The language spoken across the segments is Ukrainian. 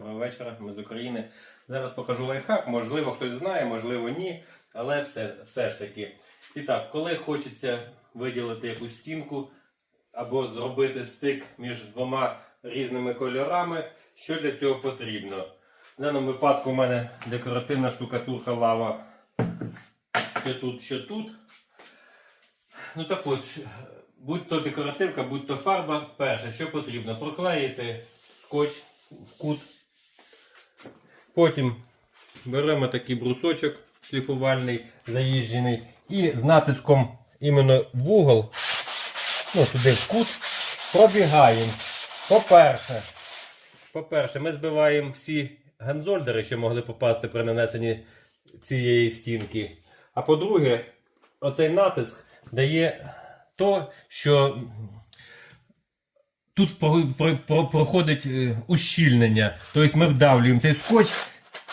Доброго вечора, ми з України. Зараз покажу лайфхак. Можливо, хтось знає, можливо, ні. Але все, все ж таки. І так, коли хочеться виділити якусь стінку або зробити стик між двома різними кольорами, що для цього потрібно? В даному випадку у мене декоративна штукатурка лава. Що тут, що тут. Ну так от, будь то декоративка, будь то фарба, перше, що потрібно? Проклеїти скотч в кут. Потім беремо такий брусочок шліфувальний, заїжджений, і з натиском іменно в угол, ну туди в кут, пробігаємо. По-перше, по-перше, ми збиваємо всі ганзольдери, що могли попасти при нанесенні цієї стінки. А по-друге, оцей натиск дає то, що тут про- про- про- проходить е, ущільнення. Тобто ми вдавлюємо цей скотч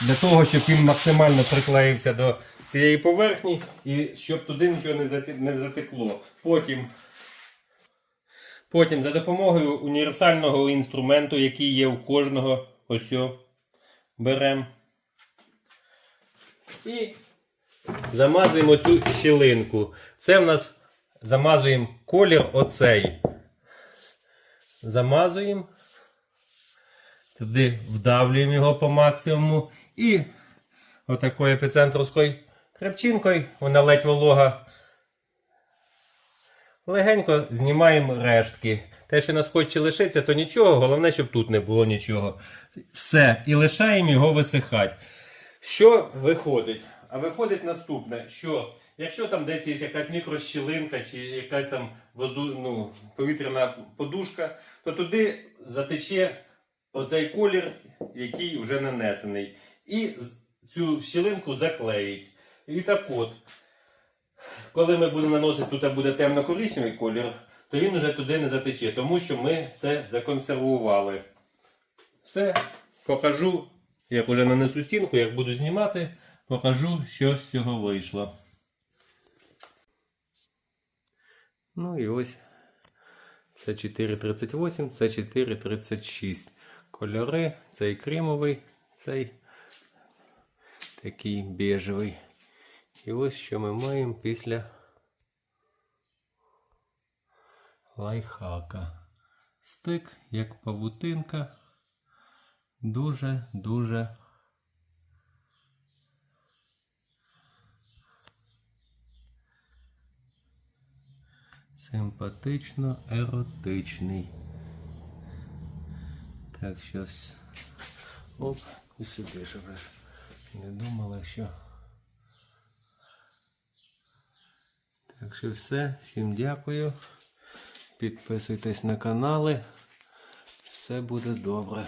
для того, щоб він максимально приклеївся до цієї поверхні і щоб туди нічого не зате- не затекло. Потім, потім за допомогою універсального інструменту, який є у кожного, ось беремо і замазуємо цю щілинку. Це в нас замазуємо колір оцей. Замазуємо. Туди вдавлюємо його по максимуму. І отакою епіцентровською крепчинкою, вона ледь волога. Легенько знімаємо рештки. Те, що на скотчі лишиться, то нічого, головне, щоб тут не було нічого. Все, і лишаємо його висихати. Що виходить? А виходить наступне, що якщо там десь є якась мікрощілинка чи якась там ну, повітряна подушка, то туди затече оцей колір, який вже нанесений. І цю щілинку заклеїть. І так от, коли ми будемо наносити, тут буде темно-коричневий колір, то він вже туди не затече, тому що ми це законсервували. Все, покажу, як уже нанесу стінку, як буду знімати, покажу, що з цього вийшло. Ну і ось це 4,38, це 4,36. Кольори, цей кремовий, цей такий бежевий. І ось що ми маємо після лайфхака. Стик, як павутинка. Дуже-дуже симпатично еротичний. Так, щось. Оп, і сюди живе. Не думала, що. Так що все. Всім дякую. Підписуйтесь на канали. Все буде добре.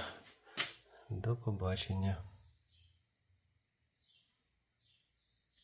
До побачення.